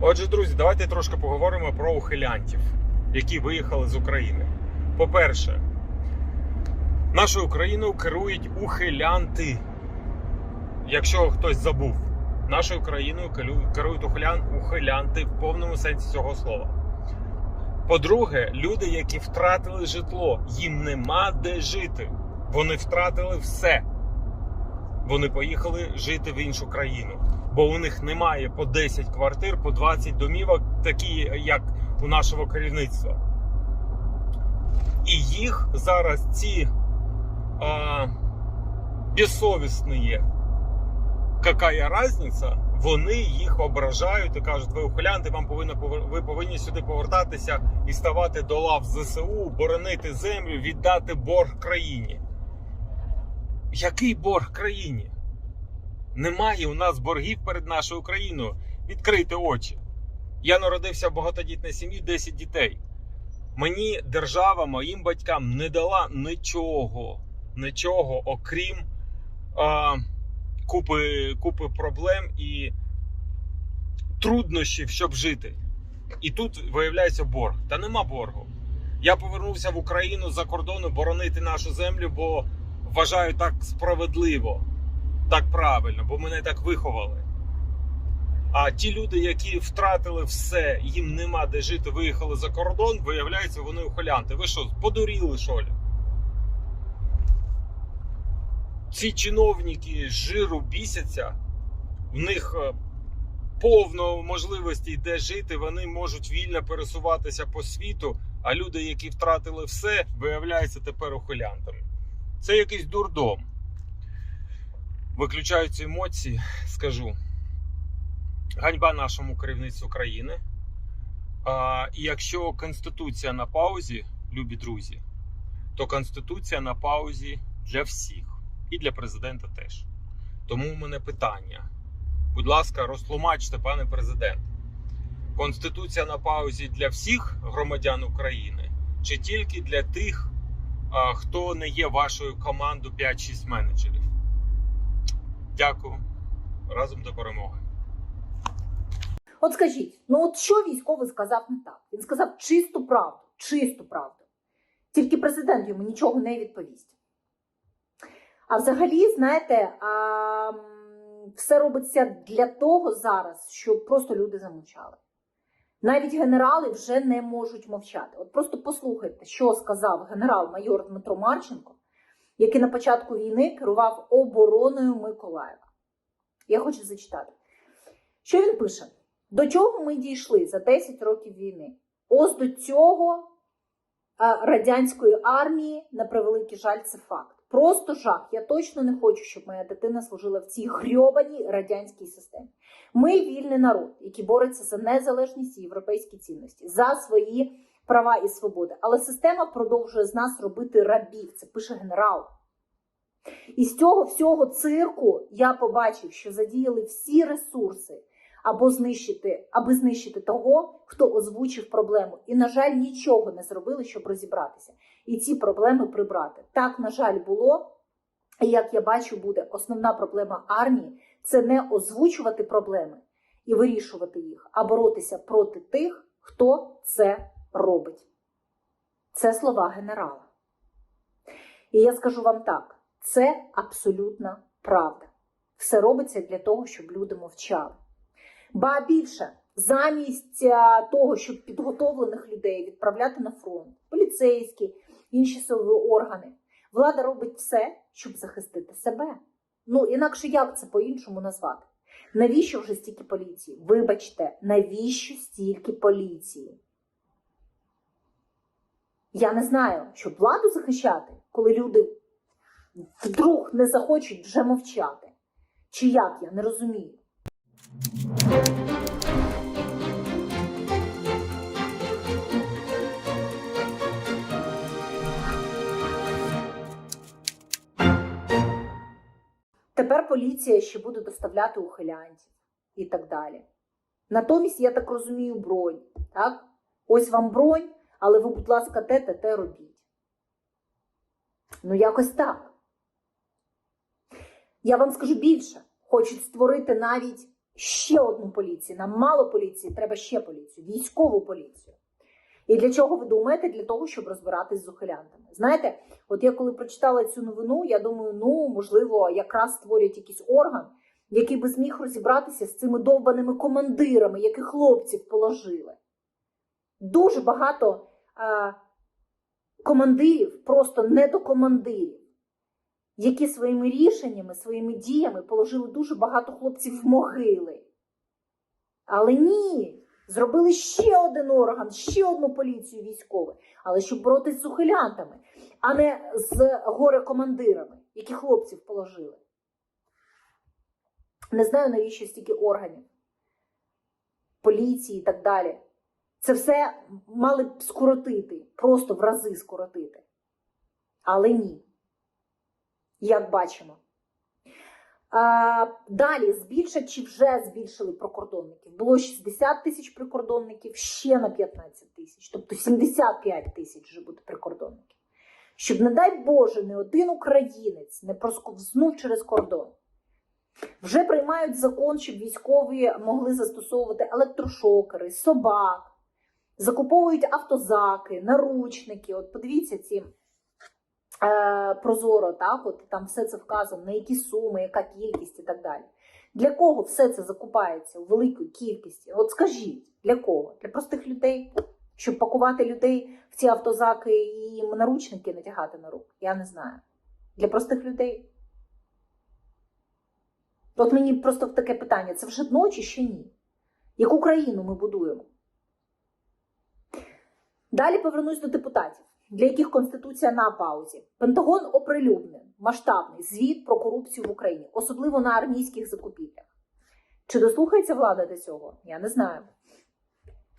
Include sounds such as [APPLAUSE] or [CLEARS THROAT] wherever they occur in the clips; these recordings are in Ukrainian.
Отже, друзі, давайте трошки поговоримо про ухилянтів, які виїхали з України. По-перше, нашою Україною керують ухилянти. Якщо хтось забув, нашою країною керу- керують ухилян, ухилянти в повному сенсі цього слова. По-друге, люди, які втратили житло, їм нема де жити. Вони втратили все. Вони поїхали жити в іншу країну, бо у них немає по 10 квартир, по 20 домівок, такі як у нашого керівництва. І їх зараз ці а, безсовісні, какая разниця, вони їх ображають і кажуть, ви ухилянти, вам повинно ви повинні сюди повертатися і ставати до лав ЗСУ, боронити землю, віддати борг країні. Який борг країні? Немає у нас боргів перед нашою країною. Відкрийте очі. Я народився в багатодітній сім'ї 10 дітей. Мені держава, моїм батькам не дала нічого, нічого, окрім а, купи, купи проблем і труднощів, щоб жити. І тут виявляється борг. Та нема боргу. Я повернувся в Україну за кордону боронити нашу землю, бо вважаю так справедливо, так правильно, бо мене так виховали. А ті люди, які втратили все, їм нема де жити, виїхали за кордон, виявляється, вони ухилянти. Ви що, подуріли, що ли? Ці чиновники з жиру бісяться, в них е, повно можливостей де жити, вони можуть вільно пересуватися по світу, а люди, які втратили все, виявляються тепер ухилянтами. Це якийсь дурдом. Виключаються емоції, скажу. Ганьба нашому керівництву країни. А, і якщо Конституція на паузі, любі друзі, то Конституція на паузі для всіх. І для президента теж. Тому у мене питання. Будь ласка, розтлумачте, пане президент. Конституція на паузі для всіх громадян України чи тільки для тих, хто не є вашою командою 5-6 менеджерів? Дякую. Разом до перемоги. От скажіть, ну от що військовий сказав не так? Він сказав чисту правду, чисту правду. Тільки президент йому нічого не відповість. А взагалі, знаєте, а, все робиться для того зараз, щоб просто люди замовчали. Навіть генерали вже не можуть мовчати. От просто послухайте, що сказав генерал-майор Дмитро Марченко, який на початку війни керував обороною Миколаєва. Я хочу зачитати. Що він пише? До чого ми дійшли за 10 років війни? Ось до цього радянської армії, на превеликий жаль, це факт. Просто жах. Я точно не хочу, щоб моя дитина служила в цій грьобаній радянській системі. Ми вільний народ, який бореться за незалежність і європейські цінності, за свої права і свободи. Але система продовжує з нас робити рабів. Це пише генерал. І з цього всього цирку я побачив, що задіяли всі ресурси або знищити, аби знищити того, хто озвучив проблему. І, на жаль, нічого не зробили, щоб розібратися. І ці проблеми прибрати. Так, на жаль, було. І як я бачу, буде основна проблема армії це не озвучувати проблеми і вирішувати їх, а боротися проти тих, хто це робить. Це слова генерала. І я скажу вам так: це абсолютна правда. Все робиться для того, щоб люди мовчали. Ба більше, замість того, щоб підготовлених людей відправляти на фронт, поліцейські, інші силові органи, влада робить все, щоб захистити себе. Ну, інакше як це по-іншому назвати? Навіщо вже стільки поліції? Вибачте, навіщо стільки поліції? Я не знаю, щоб владу захищати, коли люди вдруг не захочуть вже мовчати. Чи як я не розумію. Тепер поліція ще буде доставляти ухилянтів і так далі. Натомість, я так розумію, бронь. Так? Ось вам бронь, але ви, будь ласка, те те те робіть. Ну, якось так. Я вам скажу більше: хочуть створити навіть ще одну поліцію. Нам мало поліції, треба ще поліцію, військову поліцію. І для чого ви думаєте? Для того, щоб розбиратись з ухилянтами. Знаєте, от я коли прочитала цю новину, я думаю, ну можливо, якраз створять якийсь орган, який би зміг розібратися з цими довбаними командирами, яких хлопців положили. Дуже багато е, командирів, просто недокомандирів, які своїми рішеннями, своїми діями положили дуже багато хлопців в могили. Але ні, зробили ще один орган, ще одну поліцію військову, але щоб боротись з ухилянтами, а не з горе-командирами, які хлопців положили. Не знаю, навіщо стільки органів, поліції і так далі. Це все мали б скоротити, просто в рази скоротити. Але ні. Як бачимо. А, далі збільшать чи вже збільшили прикордонників. Було 60 тисяч прикордонників, ще на 15 тисяч, тобто 75 тисяч вже буде прикордонників. Щоб, не дай Боже, не один українець не просковзнув через кордон. Вже приймають закон, щоб військові могли застосовувати електрошокери, собак, закуповують автозаки, наручники. От подивіться ці е, прозоро, так, от там все це вказано, на які суми, яка кількість і так далі. Для кого все це закупається у великій кількості? От скажіть, для кого? Для простих людей, щоб пакувати людей в ці автозаки і наручники натягати на руки? Я не знаю. Для простих людей. От мені просто таке питання: це вже дно чи ще ні? Яку країну ми будуємо? Далі повернусь до депутатів, для яких Конституція на паузі. Пентагон оприлюднив масштабний звіт про корупцію в Україні, особливо на армійських закупівлях. Чи дослухається влада до цього? Я не знаю.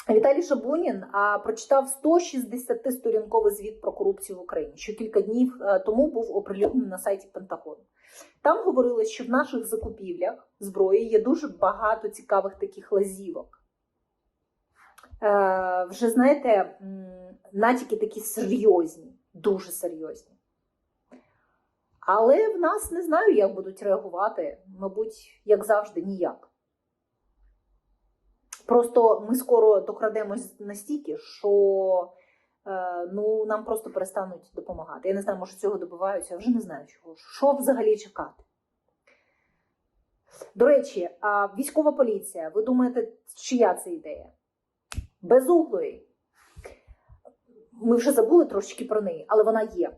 Віталій Шабунін а, прочитав 160-сторінковий звіт про корупцію в Україні, що кілька днів е, тому був оприлюднений на сайті Пентагону. Там говорилось, що в наших закупівлях зброї є дуже багато цікавих таких лазівок. Е, вже знаєте, натяки такі серйозні, дуже серйозні. Але в нас не знаю, як будуть реагувати. Мабуть, як завжди, ніяк. Просто ми скоро докрадемось настільки, що е, ну, нам просто перестануть допомагати. Я не знаю, може цього добиваються, я вже не знаю чого. Що взагалі чекати? До речі, військова поліція, ви думаєте, чия це ідея? Безуглої. Ми вже забули трошечки про неї, але вона є.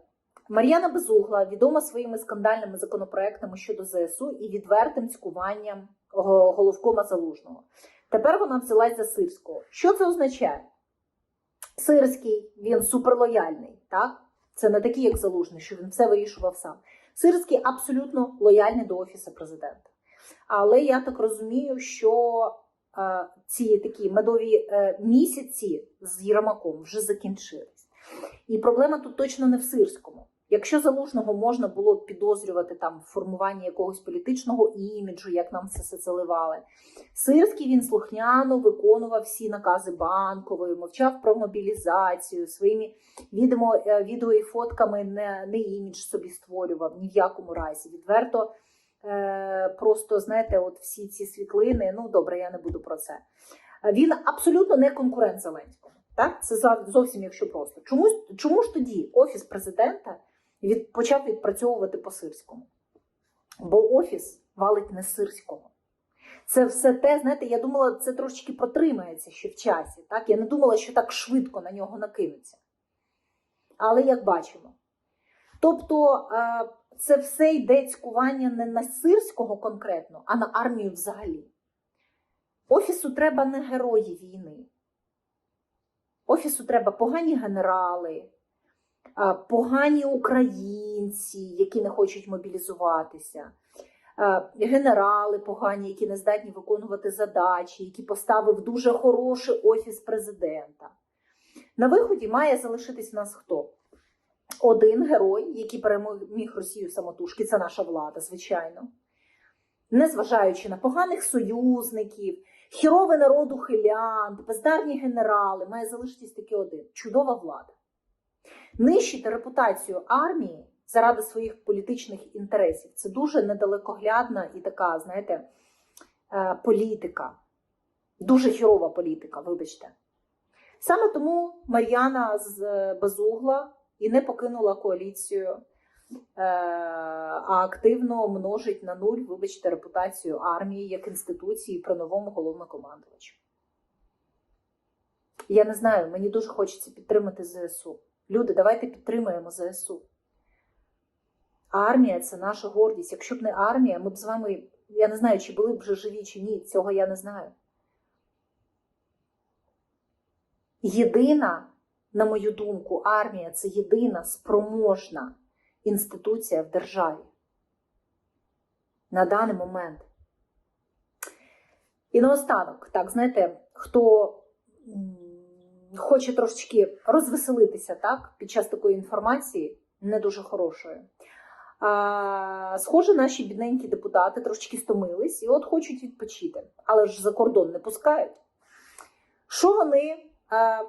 Мар'яна Безугла відома своїми скандальними законопроектами щодо ЗСУ і відвертим цькуванням головкома залужного. Тепер вона взялась за Сирського. Що це означає? Сирський, він суперлояльний, так? Це не такий, як залужний, що він все вирішував сам. Сирський абсолютно лояльний до Офісу президента. Але я так розумію, що ці такі медові е, місяці з Єрмаком вже закінчились. І проблема тут точно не в Сирському. Якщо залужного можна було підозрювати там в формуванні якогось політичного іміджу, як нам це все заливали, Сирський він слухняно виконував всі накази банкової, мовчав про мобілізацію, своїми відомо, е, відео і фотками не, не імідж собі створював ні в якому разі. Відверто е, просто знаєте, от всі ці світлини. Ну добре, я не буду про це. Е, Він абсолютно не конкурент Зеленському. Так, це зовсім якщо просто. Чомусь чому ж тоді офіс президента від, почав відпрацьовувати по сирському? Бо офіс валить не сирському. Це все те, знаєте, я думала, це трошечки протримається ще в часі. Так? Я не думала, що так швидко на нього накинуться. Але як бачимо. Тобто е, це все йде цькування не на сирського конкретно, а на армію взагалі. Офісу треба не герої війни. Офісу треба погані генерали, погані українці, які не хочуть мобілізуватися, генерали погані, які не здатні виконувати задачі, які поставив дуже хороший офіс президента. На виході має залишитись нас хто? Один герой, який переміг Росію самотужки, це наша влада, звичайно. Незважаючи на поганих союзників, хіровий народ ухилянт, бездарні генерали, має залишитись таки один чудова влада. Нищити репутацію армії заради своїх політичних інтересів це дуже недалекоглядна і така, знаєте, е, політика. Дуже хірова політика, вибачте. Саме тому Мар'яна з е, Безугла і не покинула коаліцію, е, а активно множить на нуль, вибачте, репутацію армії як інституції при новому головнокомандувачу. Я не знаю, мені дуже хочеться підтримати ЗСУ. Люди, давайте підтримаємо ЗСУ. Армія це наша гордість. Якщо б не армія, ми б з вами, я не знаю, чи були б вже живі, чи ні. Цього я не знаю. Єдина, на мою думку, армія це єдина спроможна інституція в державі на даний момент. І наостанок, так, знаєте, хто хоче трошечки розвеселитися так, під час такої інформації, не дуже хорошої. А, схоже, наші бідненькі депутати трошечки стомились і от хочуть відпочити, але ж за кордон не пускають. Що вони а,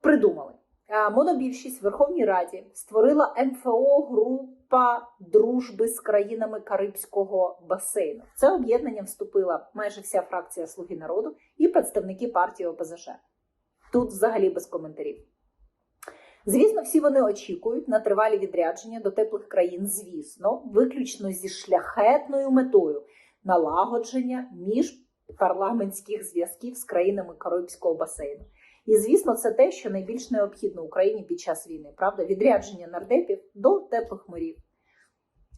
придумали? Монобільшість в Верховній Раді створила МФО група дружби з країнами Карибського басейну. Це об'єднання вступила майже вся фракція Слуги народу і представники партії ОПЗЖ. Тут взагалі без коментарів. Звісно, всі вони очікують на тривалі відрядження до теплих країн, звісно, виключно зі шляхетною метою налагодження міжпарламентських зв'язків з країнами Карибського басейну. І звісно, це те, що найбільш необхідно Україні під час війни. Правда, відрядження нардепів до теплих морів.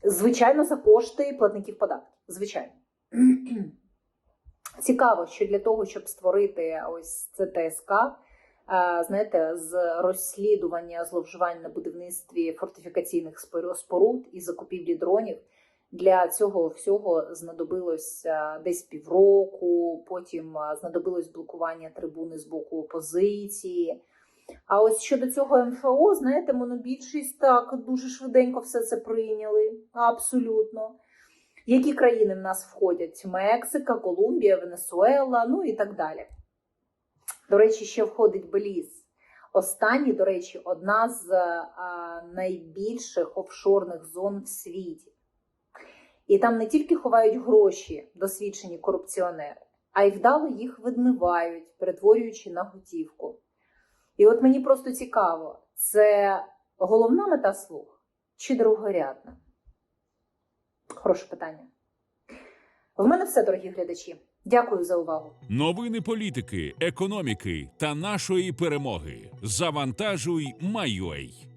Звичайно, за кошти платників податків. Звичайно. [CLEARS THROAT] Цікаво, що для того, щоб створити ось це ТСК, е, знаєте, з розслідування зловживань на будівництві фортифікаційних споруд і закупівлі дронів. Для цього всього знадобилось е, десь півроку, потім е, знадобилось блокування трибуни з боку опозиції. А ось щодо цього МФО, знаєте, монобільшість так дуже швиденько все це прийняли. Абсолютно. Які країни в нас входять? Мексика, Колумбія, Венесуела, ну і так далі. До речі, ще входить Беліз. Останній, до речі, одна з а, найбільших офшорних зон в світі. І там не тільки ховають гроші досвідчені корупціонери, а й вдало їх відмивають, перетворюючи на готівку. І от мені просто цікаво, це головна мета слуг чи другорядна? Хороше питання. В мене все, дорогі глядачі. Дякую за увагу. Новини політики, економіки та нашої перемоги. Завантажуй, майой.